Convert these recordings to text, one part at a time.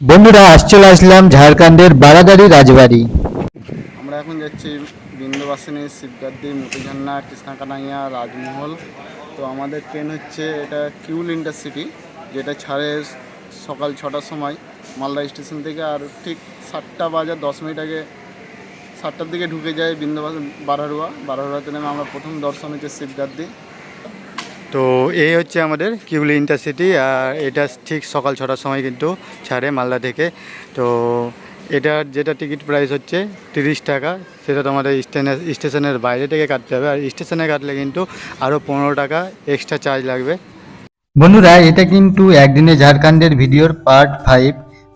বন্ধুরা আজ চলে আসলাম ঝাড়খণ্ডের বারাদারি রাজবাড়ি। আমরা এখন যাচ্ছি বিন্দুবাসিনী শিবগাদ্দি মতিঝান্না কৃষ্ণাকানাইয়া, রাজমহল। তো আমাদের ট্রেন হচ্ছে এটা কিউল ইন্টারসিটি যেটা ছাড়ে সকাল ছটার সময় মালদা স্টেশন থেকে, আর ঠিক সাতটা বাজার দশ মিনিট আগে সাতটার দিকে ঢুকে যায় বিন্দুবাসন বারহারুয়া বারহারুয়াতে নেমে আমরা প্রথম দর্শন হচ্ছে শিবগাদ্দি তো এই হচ্ছে আমাদের কিউলি ইন্টারসিটি, আর এটা ঠিক সকাল ছটার সময় কিন্তু ছাড়ে মালদা থেকে। তো এটার যেটা টিকিট প্রাইস হচ্ছে তিরিশ টাকা, সেটা তোমাদের স্টেশনের স্টেশনের বাইরে থেকে কাটতে হবে। আর স্টেশনে কাটলে কিন্তু আরও পনেরো টাকা এক্সট্রা চার্জ লাগবে। বন্ধুরা, এটা কিন্তু একদিনে ঝাড়খণ্ডের ভিডিওর part five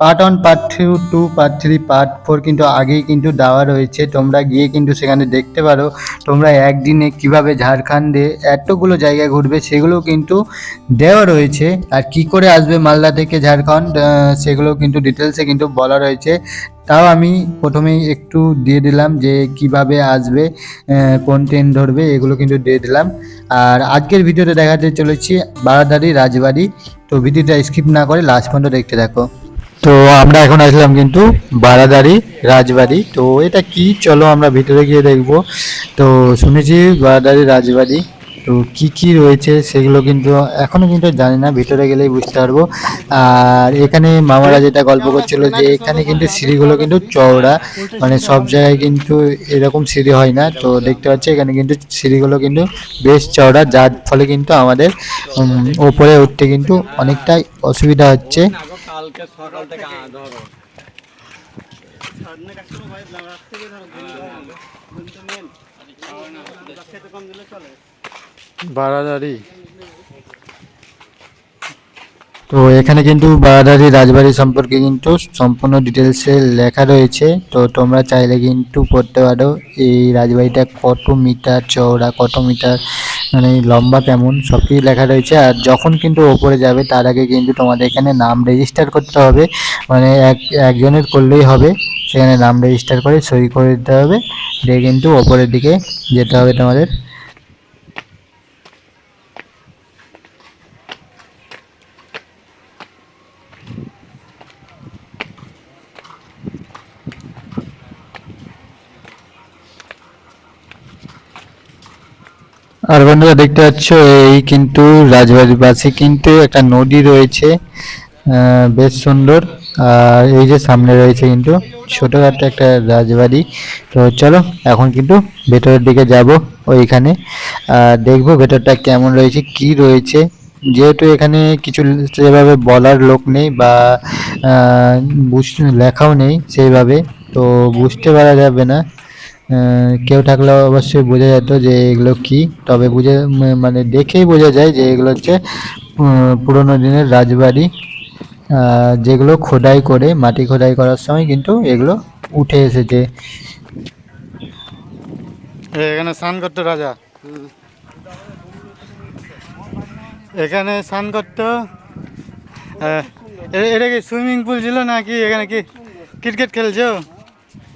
part one part two two part three part four কিন্তু আগেই কিন্তু দেওয়া রয়েছে। তোমরা গিয়ে কিন্তু সেখানে দেখতে পারো, তোমরা একদিনে কীভাবে ঝাড়খণ্ডে এতগুলো জায়গায় ঘুরবে সেগুলো কিন্তু দেওয়া রয়েছে। আর কি করে আসবে মালদা থেকে ঝাড়খণ্ড সেগুলো কিন্তু ডিটেলসে কিন্তু বলা রয়েছে। তাও আমি প্রথমেই একটু দিয়ে দিলাম যে কীভাবে আসবে কোন ট্রেন ধরবে, এগুলো কিন্তু দিয়ে দিলাম। আর আজকের ভিডিওতে দেখাতে চলেছি বারাদারি রাজবাড়ি। তো ভিডিওটা স্কিপ না করে লাস্ট পর্যন্ত দেখতে থাকো। তো আমরা এখন আসলাম কিন্তু বারাদারি, রাজবাড়ি। তো এটা কি? চলো আমরা ভিতরে গিয়ে দেখব। তো শুনেছি বারাদারি, রাজবাড়ি। তো কি কি রয়েছে সেগুলো কিন্তু এখনও কিন্তু জানি না, ভিতরে গেলেই বুঝতে পারব। আর এখানে মামারা যেটা গল্প করছিল যে এখানে কিন্তু সিঁড়িগুলো কিন্তু চওড়া মানে সব জায়গায় কিন্তু এরকম সিঁড়ি হয় না। তো দেখতে পাচ্ছি এখানে কিন্তু সিঁড়িগুলো কিন্তু বেশ চওড়া, যার ফলে কিন্তু আমাদের ওপরে উঠতে কিন্তু অনেকটাই অসুবিধা হচ্ছে। কালকে সকাল থেকে ধরো বারাদারি। তো এখানে কিন্তু বারাদারি রাজবাড়ি সম্পর্কে কিন্তু সম্পূর্ণ ডিটেলসে লেখা রয়েছে। তো তোমরা চাইলে কিন্তু পড়তে পারো এই রাজবাড়িটা কত মিটার, চওড়া, কত মিটার মানে লম্বা কেমন সব কিছু লেখা রয়েছে। আর যখন কিন্তু ওপরে যাবে, তার আগে কিন্তু তোমাদের এখানে নাম রেজিস্টার করতে হবে। মানে এক, একজনের করলেই হবে, সেখানে নাম রেজিস্টার করে সই করে দিতে হবে। দিয়ে কিন্তু ওপরের দিকে যেতে হবে তোমাদের। আর বন্ধুরা দেখতে পাচ্ছ, এই কিন্তু রাজবাড়ির কিন্তু একটা নদী রয়েছে বেশ সুন্দর। আর এই যে সামনে রয়েছে কিন্তু ছোটখাটো একটা রাজবাড়ি। তো চলো, এখন কিন্তু ভেতরের দিকে যাব ওইখানে। দেখব ভেতরটা কেমন রয়েছে, কি রয়েছে। যেহেতু এখানে কিছু সেভাবে বলার লোক নেই বা বুঝ- লেখাও নেই সেইভাবে, তো বুঝতে পারা যাবে না। কেউ থাকলে অবশ্যই বোঝা যেত যে এগুলো কি। তবে বুঝে মানে দেখেই বোঝা যায় যে এগুলো হচ্ছে পুরোনো দিনের রাজবাড়ি। যেগুলো খোদাই করে, মাটি খোদাই করার সময় কিন্তু এগুলো উঠে এসেছে। এখানে স্নান করতো রাজা। এখানে স্নান করতো এটা কি সুইমিং পুল ছিল নাকি? এখানে কি ক্রিকেট খেলছো?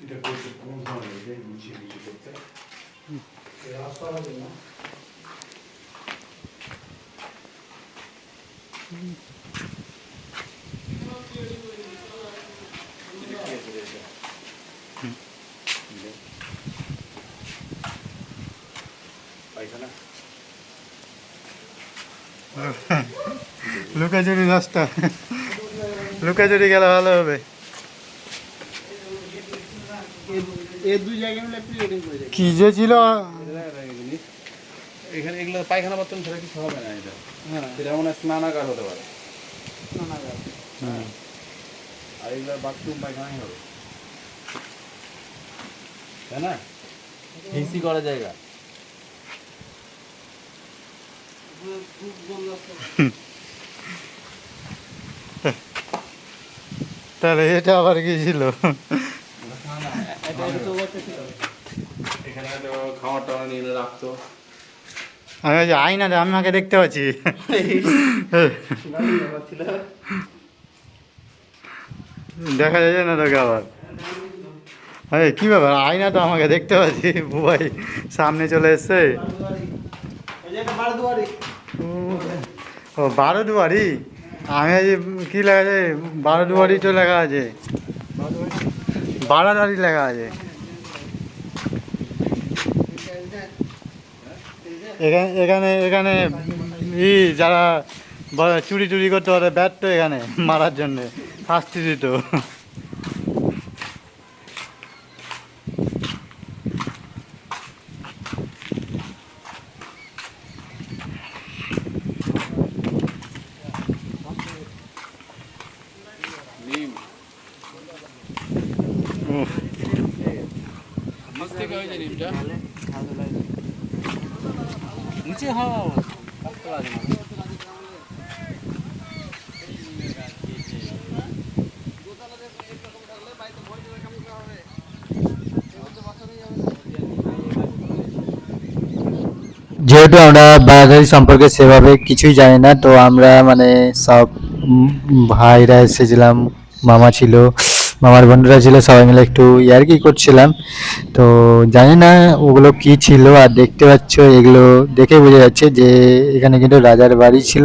আজকে পরিষ্কার হয়ে গেছে এগুলো। লুকাচুরি রাস্তা লুকাচুরি গেলে ভালো হবে। কি যে ছিল? এখানে এগুলো পায়খানা বাথরুম ছাড়া কিছু হবে না এটা। হ্যাঁ। এটা মনে হয় স্নানাগার হতে পারে। স্নানাগার। আর এগুলো বাথরুম পায়খানাই হবে। তাই না? হিসি করা জায়গা। তাহলে এটা আবার কি ছিল? এখানে তো খাওয়ার টাওয়ার নিয়ে রাখতো। আমি বলছি আয়না দে, আমি আমাকে দেখতে পাচ্ছি। দেখা যাচ্ছে না তোকে আবার। আরে কি ব্যাপার? আয়না তো আমাকে দেখতে পাচ্ছি। বুবাই সামনে চলে এসছে। ও বারো দুয়ারি আমি আজ কি লেখা আছে? বারো দুয়ারি তো লেখা আছে। বারো দুয়ারি লেখা আছে। এখানে এখানে এখানে ই যারা চুরি টুরি করতে পারে ব্যাট তো এখানে মারার জন্যে। শাস্তি দিত। উফ, নিচে যেহেতু আমরা বারাদারি সম্পর্কে সেভাবে কিছুই জানি না, তো আমরা মানে সব ভাইরা এসেছিলাম, মামা ছিল। মামার বন্ধুরা ছিল, সবাই মিলে একটু ইয়ার্কি করছিলাম। তো জানি না ওগুলো কি ছিল, আর দেখতে পাচ্ছ এগুলো দেখে বোঝা যাচ্ছে যে এখানে কিন্তু রাজার বাড়ি ছিল,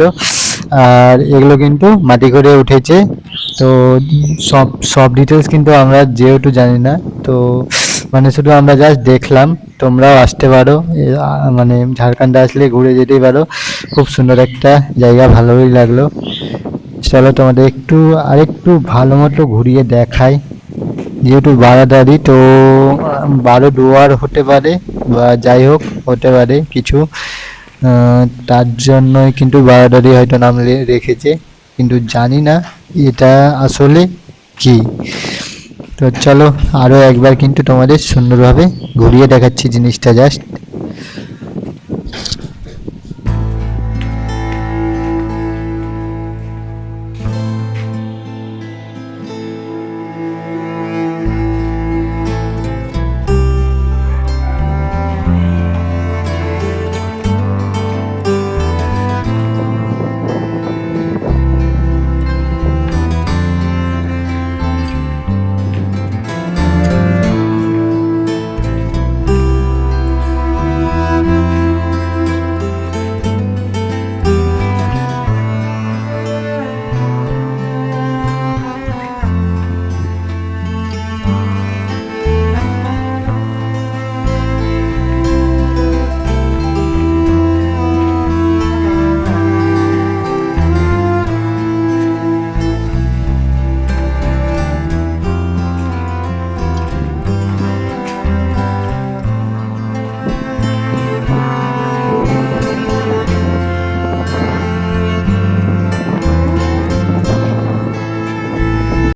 আর এগুলো কিন্তু মাটি করে উঠেছে। তো সব সব ডিটেলস কিন্তু আমরা যেহেতু জানি না, তো মানে শুধু আমরা জাস্ট দেখলাম, তোমরাও আসতে পারো। মানে ঝাড়খণ্ডে আসলে ঘুরে যেতেই পারো। খুব সুন্দর একটা জায়গা, ভালোই লাগল। চলো তোমাদের একটু, আরেকটু ভালো মতো ঘুরিয়ে দেখাই। যেহেতু বারাদারি, তো বারো দুয়ার হতে পারে বা যাই হোক, হতে পারে কিছু। তার জন্যই কিন্তু বারাদারি হয়তো নাম রেখেছে। কিন্তু জানি না এটা আসলে কি। তো চলো আরও একবার কিন্তু তোমাদের সুন্দরভাবে ঘুরিয়ে দেখাচ্ছি জিনিসটা জাস্ট